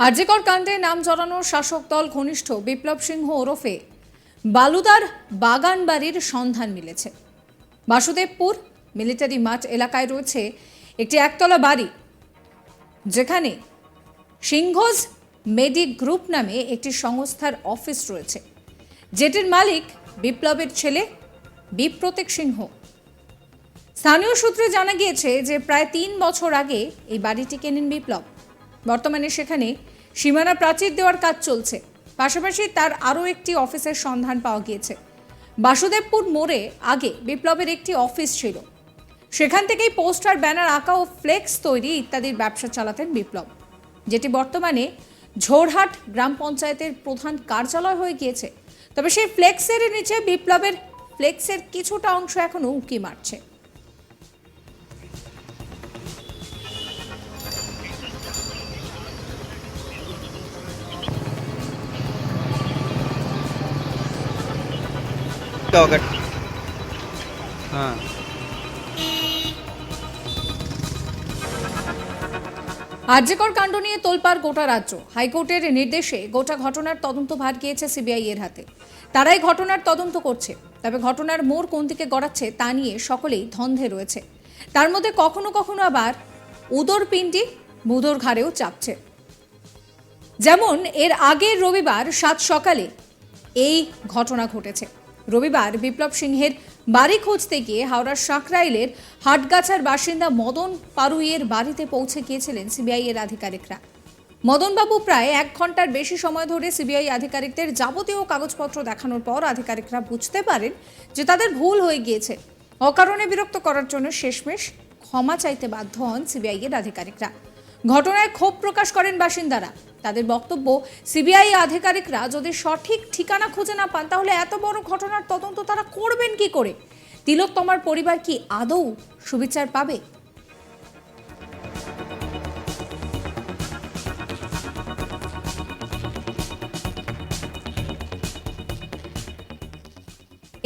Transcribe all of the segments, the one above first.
আরজিকর কাণ্ডে নাম জড়ানো শাসক দল ঘনিষ্ঠ বিপ্লব সিংহ ওরফে বালুদার বাগান বাড়ির সন্ধান মিলেছে। বাসুদেবপুর মিলিটারি মাঠ এলাকায় রয়েছে একটি একতলা বাড়ি, যেখানে সিংহজ মেডি গ্রুপ নামে একটি সংস্থার অফিস রয়েছে। যেটির মালিক বিপ্লবের ছেলে বিপ্রতীক সিংহ। স্থানীয় সূত্রে জানা গিয়েছে যে প্রায় তিন বছর আগে এই বাড়িটি কেনেন বিপ্লব। বর্তমানে সেখানে সীমানা প্রাচীর দেওয়ার কাজ চলছে। পাশাপাশি তার আরও একটি অফিসের সন্ধান পাওয়া গিয়েছে। বাসুদেবপুর মোড়ে আগে বিপ্লবের একটি অফিস ছিল। সেখান থেকেই পোস্টার, ব্যানার, আঁকা ও ফ্লেক্স তৈরি ইত্যাদির ব্যবসা চালাতেন বিপ্লব, যেটি বর্তমানে ঝোরহাট গ্রাম পঞ্চায়েতের প্রধান কার্যালয় হয়ে গিয়েছে। তবে সেই ফ্লেক্সের নিচে বিপ্লবের ফ্লেক্সের কিছুটা অংশ এখনও উঁকি মারছে। ఇంకా ఒకటి আর্যকর কাণ্ড নিয়ে তোলপার গোটা রাজ্য। হাইকোর্টের নির্দেশে গোটা ঘটনার তদন্তভার গিয়েছে সিবিআই এর হাতে। তারাই ঘটনার তদন্ত করছে। তবে ঘটনার মোড় কোন দিকে গড়াচ্ছে তা নিয়ে সকলেই ধন্ধে রয়েছে। তার মধ্যে কখনো কখনো আবার উদর পিণ্ডি মুদর ঘাড়েও চাপছে। যেমন এর আগের রবিবার সাত সকালে এই ঘটনা ঘটেছে। রবিবার বিপ্লব সিংহের বাড়ি খুঁজতে গিয়ে হাওড়ার সাঁকরাইলের হাটগাছার বাসিন্দা মদন পারুইয়ের বাড়িতে পৌঁছে গিয়েছিলেন সিবিআই এর আধিকারিকরা। মদনবাবু প্রায় এক ঘণ্টার বেশি সময় ধরে সিবিআই আধিকারিকদের যাবতীয় কাগজপত্র দেখানোর পর আধিকারিকরা বুঝতে পারেন যে তাদের ভুল হয়ে গিয়েছে। অকারণে বিরক্ত করার জন্য শেষমেশ ক্ষমা চাইতে বাধ্য হন সিবিআই এর আধিকারিকরা। ঘটনায় ক্ষোভ প্রকাশ করেন বাসিন্দারা। তাদের বক্তব্য, সিবিআই আধিকারিকরা যদি সঠিক ঠিকানা খুঁজে না পান, তাহলে এত বড় ঘটনার তদন্ত তারা করবেন কি করে? তিলক, তোমার পরিবার কি আদৌ সুবিচার পাবে?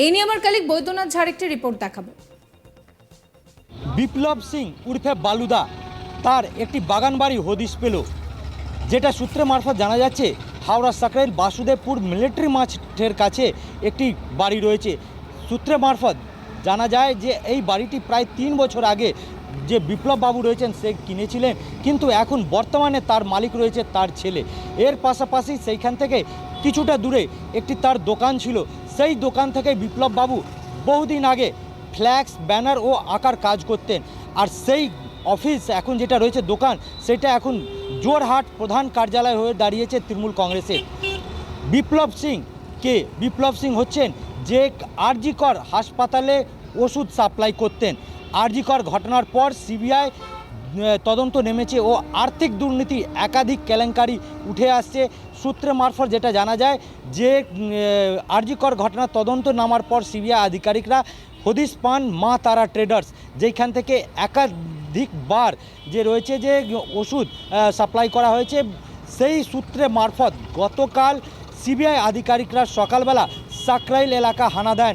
এই নিয়ে আমার কালিক বৈদ্যনাথ ঝাড় একটি রিপোর্ট দেখাবো। বিপ্লব সিং উর্ফে বালুদা তার একটি বাগান বাড়ি হদিশ পেল, যেটা সূত্রে মারফত জানা যাচ্ছে হাওড়া সাকরাইল বাসুদেবপুর মিলিটারি মাঠের কাছে একটি বাড়ি রয়েছে। সূত্রে মারফত জানা যায় যে এই বাড়িটি প্রায় তিন বছর আগে যে বিপ্লব বাবু রয়েছেন সে কিনেছিলেন, কিন্তু এখন বর্তমানে তার মালিক রয়েছে তার ছেলে। এর পাশাপাশি সেইখান থেকে কিছুটা দূরে একটি তার দোকান ছিল। সেই দোকান থেকে বিপ্লব বাবু বহুদিন আগে ফ্ল্যাক্স, ব্যানার ও আঁকার কাজ করতেন। আর সেই অফিস, এখন যেটা রয়েছে দোকান, সেটা এখন জোরহাট প্রধান কার্যালয় হয়ে দাঁড়িয়েছে তৃণমূল কংগ্রেসের বিপ্লব সিং, কে? বিপ্লব সিং হচ্ছেন যে আরজিকর হাসপাতালে ওষুধ সাপ্লাই করতেন। আরজিকর ঘটনার পর সিবিআই তদন্ত নেমেছে ও আর্থিক দুর্নীতি একাধিক কেলেঙ্কারি উঠে আসছে। সূত্রে মারফত যেটা জানা যায় যে আরজিকর ঘটনার তদন্ত নামার পর সিবিআই আধিকারিকরা হদিস পান মা তারা ট্রেডার্স যেখান থেকে একাধিকবার যে রয়েছে যে ওষুধ সাপ্লাই করা হয়েছে, সেই সূত্রে মারফত গতকাল সিবিআই আধিকারিকরা সকালবেলা সাকরাইল এলাকা হানা দেন।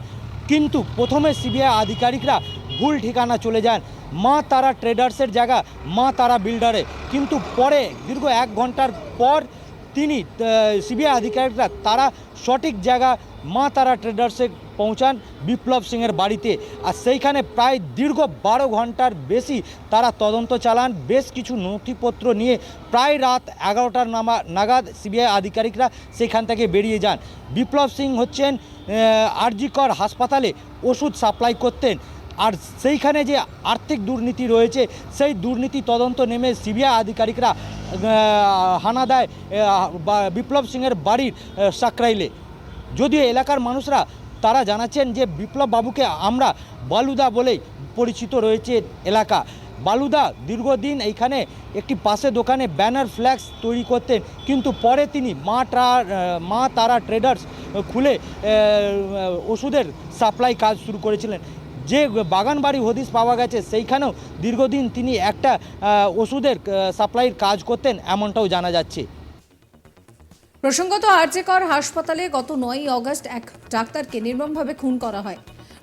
কিন্তু প্রথমে সিবিআই আধিকারিকরা ভুল ঠিকানা চলে যান। মা তারা ট্রেডার্সের জায়গা, মা তারা বিল্ডারে। কিন্তু পরে দীর্ঘ এক ঘণ্টার পর তিনি সিবিআই আধিকারিকরা তারা সঠিক জায়গা মা তারা ট্রেডার্সে পৌঁছান বিপ্লব সিংয়ের বাড়িতে। আর সেইখানে প্রায় দীর্ঘ বারো ঘণ্টার বেশি তারা তদন্ত চালান। বেশ কিছু নথিপত্র নিয়ে প্রায় রাত এগারোটার নামা নাগাদ সিবিআই আধিকারিকরা সেখান থেকে বেরিয়ে যান। বিপ্লব সিং হচ্ছেন আরজিকর হাসপাতালে ওষুধ সাপ্লাই করতেন। আর সেইখানে যে আর্থিক দুর্নীতি রয়েছে, সেই দুর্নীতি তদন্ত নেমে সিবিআই আধিকারিকরা হানা দেয় বিপ্লব সিংয়ের বাড়ির সাকরাইলে। যদিও এলাকার মানুষরা তারা জানাচ্ছেন যে বিপ্লব বাবুকে আমরা বালুদা বলেই পরিচিত রয়েছে এলাকা। বালুদা দীর্ঘদিন এইখানে একটি পাশে দোকানে ব্যানার ফ্ল্যাক্স তৈরি করতেন, কিন্তু পরে তিনি মা মা তারা ট্রেডার্স খুলে ওষুধের সাপ্লাই কাজ শুরু করেছিলেন। যে বাগান বাড়ি হদিস পাওয়া গেছে, সেইখানেও দীর্ঘদিন তিনি একটা ওষুধের সাপ্লাইয়ের কাজ করতেন, এমনটাও জানা যাচ্ছে। প্রসঙ্গত, আরজেকর হাসপাতালে গত নয়ই অগস্ট এক ডাক্তারকে নির্মমভাবে খুন করা হয়।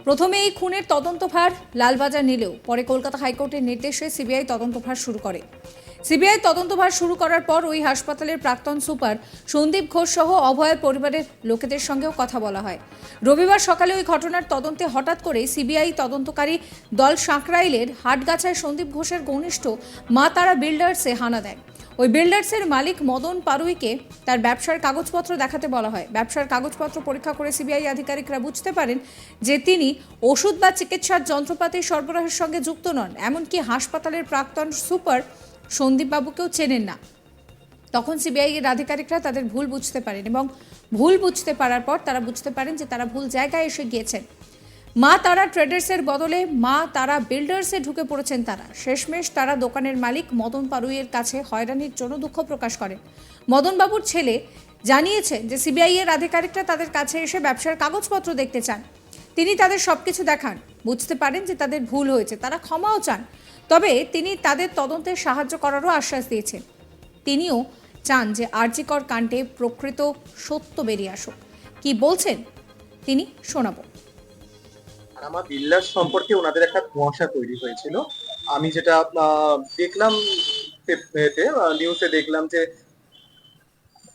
প্রথমে এই খুনের তদন্তভার লালবাজার নিলেও, পরে কলকাতা হাইকোর্টের নির্দেশে সিবিআই তদন্তভার শুরু করে। সিবিআই তদন্তভার শুরু করার পর ওই হাসপাতালের প্রাক্তন সুপার সন্দীপ ঘোষ সহ অভয়ের পরিবারের লোকেদের সঙ্গেও কথা বলা হয়। রবিবার সকালে ওই ঘটনার তদন্তে হঠাৎ করে সিবিআই তদন্তকারী দল সাঁকরাইলের হাটগাছায় সন্দীপ ঘোষের ঘনিষ্ঠ মা তারা বিল্ডার্সে হানা দেয়। ওই বিল্ডার্সের মালিক মদন পারুইকে তার ব্যবসার কাগজপত্র দেখাতে বলা হয়। ব্যবসার কাগজপত্র পরীক্ষা করে সিবিআই আধিকারিকরা বুঝতে পারেন যে তিনি ওষুধ বা চিকিৎসার যন্ত্রপাতি সরবরাহের সঙ্গে যুক্ত নন, এমনকি হাসপাতালের প্রাক্তন সুপার সন্দীপবাবুকেও চেনেন না। তখন সিবিআই এর আধিকারিকরা তাদের ভুল বুঝতে পারেন এবং ভুল বুঝতে পারার পর তারা বুঝতে পারেন যে তারা ভুল জায়গায় এসে গিয়েছেন। মা তারা ট্রেডার্সের বদলে মা তারা বিল্ডার্সে ঢুকে পড়েছেন তারা। শেষমেশ তারা দোকানের মালিক মদন পারুইয়ের কাছে হয়রানির জন্য দুঃখ প্রকাশ করেন মদনবাবুর ছেলে জানিয়েছেন যে সিবিআই এর আধিকারিকরা তাদের কাছে এসে ব্যবসার কাগজপত্র দেখতে চান। তিনি তাদের সবকিছু দেখান। বুঝতে পারেন যে তাদের ভুল হয়েছে, তারা ক্ষমাও চান। তবে তিনি তাদের তদন্তে সাহায্য করারও আশ্বাস দিয়েছেন। তিনিও চান যে আরজিকর কাণ্ডে প্রকৃত সত্য বেরিয়ে আসুক। কি বলছেন? তিনি শোনাবো। আমার বিল্ডার সম্পর্কে ওনাদের একটা কুয়াশা তৈরি হয়েছিল। আমি যেটা দেখলাম নিউজে দেখলাম যে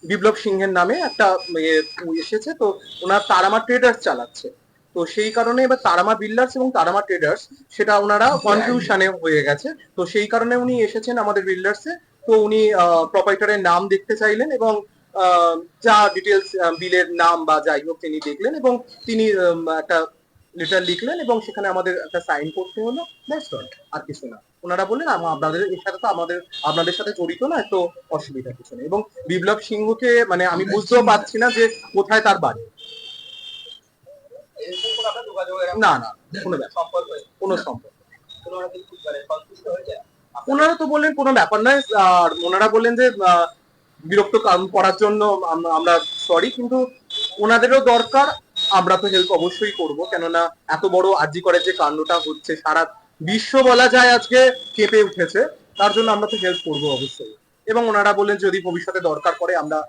বিপ্লব সিংহের নামে একটা ইয়ে এসেছে তো ওনার তারামা ট্রেডার্স চালাচ্ছে। তো সেই কারণে এবার তারামা বিল্ডার্স এবং তারামা ট্রেডার্স সেটা ওনারা কনফিউশনে হয়ে গেছে। তো সেই কারণে উনি এসেছেন আমাদের বিল্ডার্সে তো উনি প্রপাইটারের নাম দেখতে চাইলেন এবং আহ, যা ডিটেলস বিলের নাম বা যাই হোক তিনি দেখলেন এবং তিনি একটা লেটার লিখলেন এবং সেখানে আমাদের একটা সাইন করতে হলো দ্যাটস অল আর কিছু না। ওনারা বললেন আপনাদের এর সাথে তো আমাদের আপনাদের সাথে জড়িত না তো অসুবিধা কিছু নেই। এবং বিপ্লব সিংহকে মানে আমি বুঝতেও পারছি না যে কোথায় তার বাড়ি। না না কোনো ব্যাপার কোনো সম্পর্ক ওনারা তো বললেন কোনো ব্যাপার নয় আর ওনারা বললেন যে বিরক্ত কারণ করার জন্য আমরা সরি কিন্তু ওনাদেরও দরকার। আমরা তো হেল্প অবশ্যই করব, কেননা এত বড় আর্জি করে যে কাণ্ডটা হচ্ছে, সারা বিশ্ব বলা যায় আজকে কেঁপে উঠেছে, তার জন্য আমরা তো হেল্প করব অবশ্যই। এবং ওনারা বললেন, যদি ভবিষ্যতে দরকার পড়ে আমরা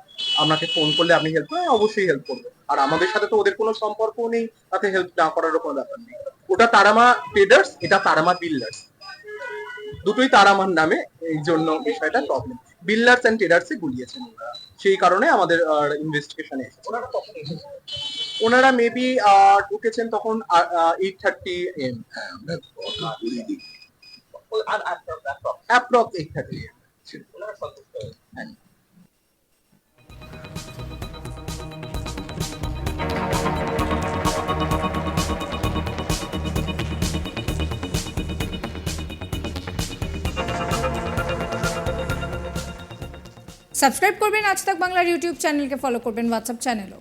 আপনাকে ফোন করলে আপনি হেল্প করেন অবশ্যই হেল্প করব। আর আমাদের সাথে তো ওদের কোনো সম্পর্ক নেই, তাতে হেল্প না করারও কোনো ব্যাপার নেই। ওটা তারামা ট্রেডার্স এটা তারামা বিল্ডার্স দুটোই তারামার নামে এই জন্য বিষয়টা প্রবলেম বিল্ডার্স এন্ড ট্রেডার্সে গুলিয়েছেন সেই কারণে আমাদের ইনভেস্টিগেশনে এসেছে। ওনারা মেবি ঢুকেছেন তখন এইট থার্টি এম সাবস্ক্রাইব করবেন আজ তাক বাংলার ইউটিউব চ্যানেলকে ফলো করবেন হোয়াটসঅ্যাপ চ্যানেলও